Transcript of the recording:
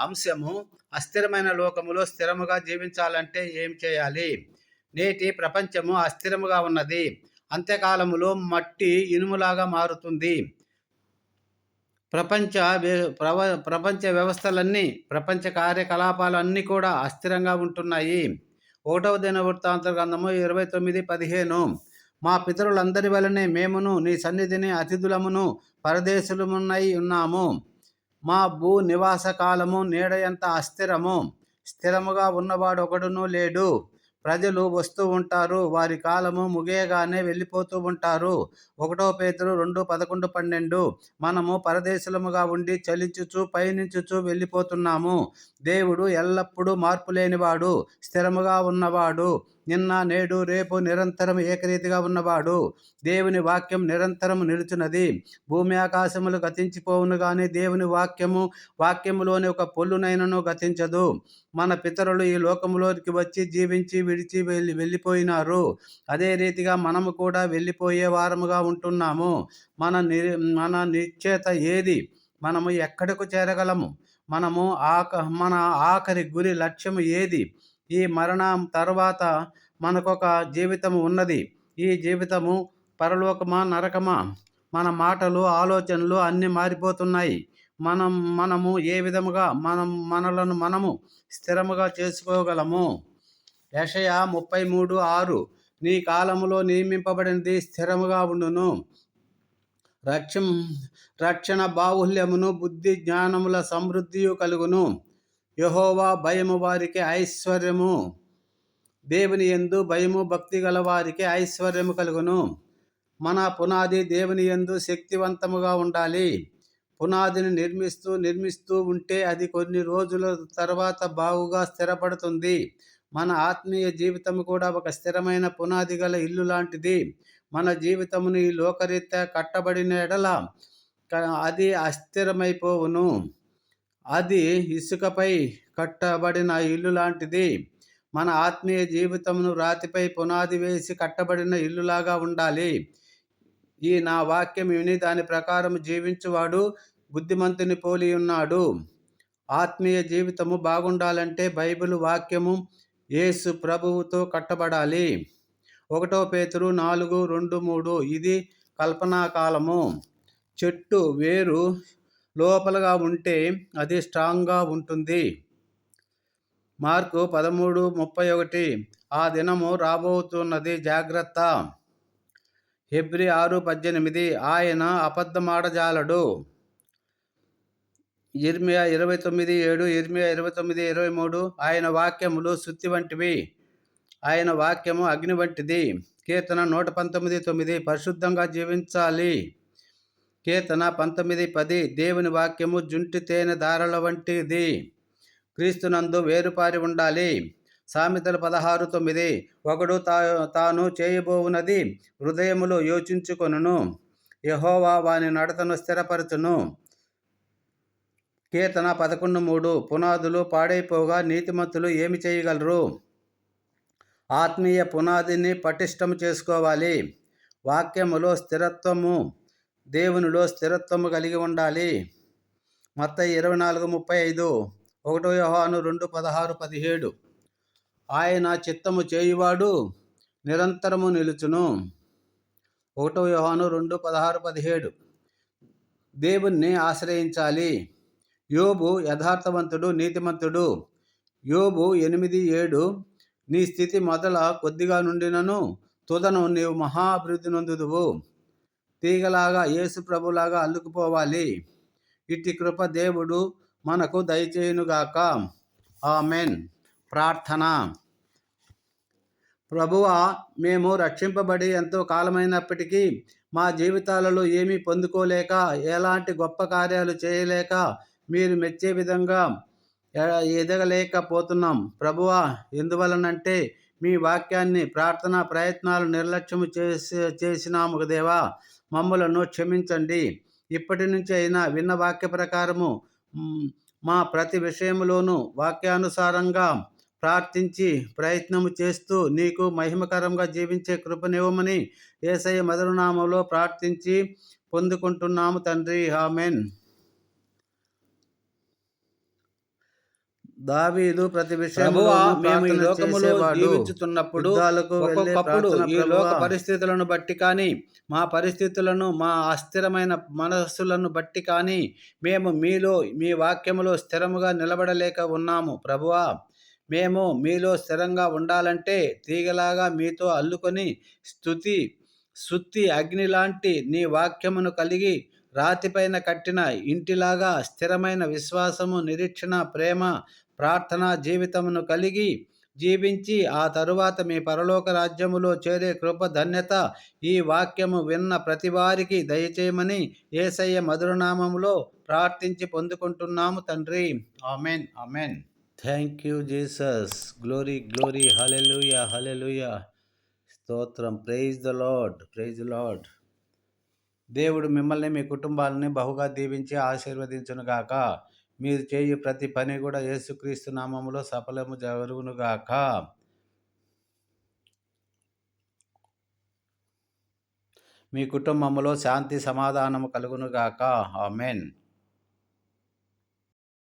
అంశము అస్థిరమైన లోకములో స్థిరముగా జీవించాలంటే ఏం చేయాలి? నేటి ప్రపంచము అస్థిరముగా ఉన్నది. అంత్యకాలములో మట్టి ఇనుములాగా మారుతుంది. ప్రపంచ ప్రవ ప్రపంచ వ్యవస్థలన్నీ ప్రపంచ కార్యకలాపాలు అన్నీ కూడా అస్థిరంగా ఉంటున్నాయి. ఒకటవ దిన వృత్తాంత గ్రంథము ఇరవై తొమ్మిది పదిహేను. మా పితరులందరి వలనే మేమును నీ సన్నిధిని అతిథులమును పరదేశులమున్నై ఉన్నాము. మా భూ నివాస కాలము నీడ ఎంత అస్థిరము. స్థిరముగా ఉన్నవాడు ఒకడునూ లేడు. ప్రజలు వస్తూ ఉంటారు. వారి కాలము ముగియగానే వెళ్ళిపోతూ ఉంటారు. ఒకటో పేతులు రెండు పదకొండు పన్నెండు. మనము పరదేశులముగా ఉండి చలించుచు పయనించుచు వెళ్ళిపోతున్నాము. దేవుడు ఎల్లప్పుడూ మార్పు లేనివాడు స్థిరముగా ఉన్నవాడు. నిన్న నేడు రేపు నిరంతరం ఏకరీతిగా ఉన్నవాడు. దేవుని వాక్యం నిరంతరం నిలుచున్నది. భూమి ఆకాశములు గతించిపోవును కానీ దేవుని వాక్యము వాక్యములోని ఒక పొల్లునైనను గతించదు. మన పితరులు ఈ లోకములోకి వచ్చి జీవించి విడిచి వెళ్ళి వెళ్ళిపోయినారు. అదే రీతిగా మనము కూడా వెళ్ళిపోయే వారముగా ఉంటున్నాము. మన ని మన నిశ్చేత ఏది? మనము ఎక్కడకు చేరగలము? మనము ఆక మన ఆఖరి గురి లక్ష్యము ఏది? ఈ మరణం తర్వాత మనకొక జీవితం ఉన్నది. ఈ జీవితము పరలోకమా నరకమా? మన మాటలు ఆలోచనలు అన్నీ మారిపోతున్నాయి. మనం మనము ఏ విధముగా మనం మనలను మనము స్థిరముగా చేసుకోగలము? యషయ ముప్పై మూడు ఆరు. నీ కాలములో నియమింపబడినది స్థిరముగా ఉండును. రక్షం రక్షణ బాహుల్యమును బుద్ధి జ్ఞానముల సమృద్ధియు కలుగును. యహోవా భయము వారికి ఐశ్వర్యము. దేవుని ఎందు భయము భక్తి గల వారికి ఐశ్వర్యము కలుగును. మన పునాది దేవుని ఎందు శక్తివంతముగా ఉండాలి. పునాదిని నిర్మిస్తూ నిర్మిస్తూ ఉంటే అది కొన్ని రోజుల తర్వాత బాగుగా స్థిరపడుతుంది. మన ఆత్మీయ జీవితం కూడా ఒక స్థిరమైన పునాది గల ఇల్లు లాంటిది. మన జీవితమును ఈ లోకరీత్యా కట్టబడిన ఎడల అది అస్థిరమైపోవును. అది ఇసుకపై కట్టబడిన ఇల్లు లాంటిది. మన ఆత్మీయ జీవితమును రాతిపై పునాది వేసి కట్టబడిన ఇల్లులాగా ఉండాలి. ఈ నా వాక్యం విని దాని ప్రకారం జీవించువాడు బుద్ధిమంతుని పోలి ఉన్నాడు. ఆత్మీయ జీవితము బాగుండాలంటే బైబిల్ వాక్యము యేసు ప్రభువుతో కట్టబడాలి. ఒకటో పేతురు నాలుగు రెండు మూడు ఇది కల్పనా కాలము. చెట్టు వేరు లోపలగా ఉంటే అది స్ట్రాంగ్గా ఉంటుంది. మార్కు పదమూడు ముప్పై ఒకటి. ఆ దినము రాబోతున్నది జాగ్రత్త. హెబ్రి ఆరు పద్దెనిమిది. ఆయన అబద్ధమాడజాలడు. ఇర్మియా ఇరవై తొమ్మిది ఏడు. ఇర్మియా ఇరవై తొమ్మిది ఇరవై మూడు. ఆయన వాక్యములు శుద్ధి వంటివి. ఆయన వాక్యము అగ్ని వంటిది. కీర్తన నూట పంతొమ్మిది తొమ్మిది. పరిశుద్ధంగా జీవించాలి. కీర్తన పంతొమ్మిది పది దేవుని వాక్యము జుంటి తేనె దారల వంటిది. క్రీస్తునందు వేరుపారి ఉండాలి. సామెతలు పదహారు తొమ్మిది ఒకడు తా తాను చేయబోవునది హృదయములో యోచించుకొనును. యహోవా వాని నడతను స్థిరపరచును. కీర్తన పదకొండు మూడు పునాదులు పాడైపోగా నీతిమంతులు ఏమి చేయగలరు? ఆత్మీయ పునాదిని పటిష్టము చేసుకోవాలి. వాక్యములో స్థిరత్వము దేవునిలో స్థిరత్వము కలిగి ఉండాలి. మత్త ఇరవై నాలుగు ముప్పై ఐదు ఒకటో యోహాను రెండు పదహారు పదిహేడు. ఆయన చిత్తము చేయువాడు నిరంతరము నిలుచును. ఒకటో యోహాను రెండు పదహారు పదిహేడు. దేవుణ్ణి ఆశ్రయించాలి. యోబు యథార్థవంతుడు నీతిమంతుడు. యోబు ఎనిమిది ఏడు నీ స్థితి మొదల కొద్దిగా నుండినను తుదను నీవు మహాభివృద్ధి నొందుదువు. తీగలాగా యేసు ప్రభులాగా అల్లుకుపోవాలి. ఇట్టి కృప దేవుడు మనకు దయచేయునుగాక. ఆమెన్. ప్రార్థన. ప్రభువ మేము రక్షింపబడి ఎంతో కాలమైనప్పటికీ మా జీవితాలలో ఏమీ పొందుకోలేక ఎలాంటి గొప్ప కార్యాలు చేయలేక మీరు మెచ్చే విధంగా ఎదగలేకపోతున్నాం. ప్రభువ ఎందువలనంటే మీ వాక్యాన్ని ప్రార్థన ప్రయత్నాలు నిర్లక్ష్యము చేసి చేసినాము దేవా. మమ్మలను క్షమించండి. ఇప్పటి నుంచి అయినా విన్న వాక్య ప్రకారము మా ప్రతి విషయంలోనూ వాక్యానుసారంగా ప్రార్థించి ప్రయత్నము చేస్తూ నీకు మహిమకరంగా జీవించే కృపనివ్వమని ఏసయ్య మధురనామంలో ప్రార్థించి పొందుకుంటున్నాము తండ్రి. ఆమెన్. దావీదు ప్రతి విషయంలో మేము ఈ లోకములో జీవించుతున్నప్పుడు ఒక్కొక్కప్పుడు ఈ లోక పరిస్థితులను బట్టి కానీ మా పరిస్థితులను మా అస్థిరమైన మనస్సులను బట్టి కానీ మేము మీలో మీ వాక్యములో స్థిరముగా నిలబడలేక ఉన్నాము ప్రభువా. మేము మీలో స్థిరంగా ఉండాలంటే తీగలాగా మీతో అల్లుకొని స్థుతి సుత్తి అగ్ని లాంటి నీ వాక్యమును కలిగి రాతిపైన కట్టిన ఇంటిలాగా స్థిరమైన విశ్వాసము నిరీక్షణ ప్రేమ ప్రార్థనా జీవితమును కలిగి జీవించి ఆ తరువాత మీ పరలోక రాజ్యములో చేరే కృప ధన్యత ఈ వాక్యము విన్న ప్రతి వారికి దయచేయమని ఏసయ్య మధురనామములో ప్రార్థించి పొందుకుంటున్నాము తండ్రి. Amen. Amen. Thank you Jesus glory glory hallelujah hallelujah స్తోత్రం. Praise the Lord praise Lord దేవుడు మిమ్మల్ని మీ కుటుంబాలని బహుగా దీవించి ఆశీర్వదించునుగాక. మీరు చేయు ప్రతి పని కూడా యేసుక్రీస్తు నామములో సఫలము జరుగునుగాక. మీ కుటుంబంలో శాంతి సమాధానము కలుగునుగాక. ఆమెన్.